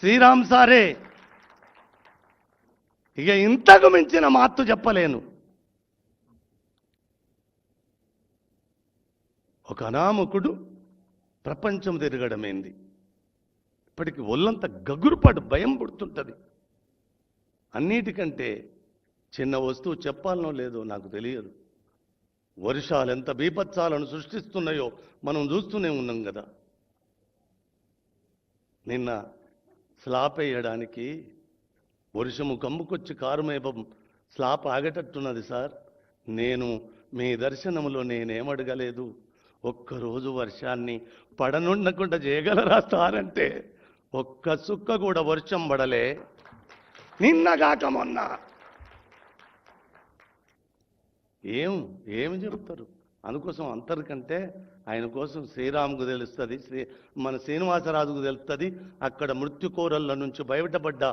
శ్రీరామ్ సారే ఇక ఇంతకు మించిన మాత్తు చెప్పలేను. ఒక అనామకుడు ప్రపంచం తిరగడమేంది? ఇప్పటికి ఒళ్ళంత గగురుపాటు భయం పుడుతుంటుంది. అన్నిటికంటే చిన్న వస్తువు చెప్పాలనో లేదో నాకు తెలియదు. వర్షాలు ఎంత బీభత్సాలను సృష్టిస్తున్నాయో మనం చూస్తూనే ఉన్నాం కదా. నిన్న స్లాప్ వేయడానికి వర్షము కమ్ముకొచ్చి కారుమేపం స్లాప్ ఆగేటట్టున్నది సార్. నేను మీ దర్శనంలో నేనేమడగలేదు. ఒక్కరోజు వర్షాన్ని పడనుండకుండా చేయగలరా సార్ అంటే ఒక్క సుక్క కూడా వర్షం పడలే. నిన్నగాక మొన్న. ఏం ఏమి చెప్తారు? అందుకోసం అంతరికంటే ఆయన కోసం శ్రీరాముకు తెలుస్తుంది శ్రీ మన శ్రీనివాసరాజుకు తెలుస్తుంది అక్కడ మృత్యుకోరల్ల నుంచి బయటపడ్డ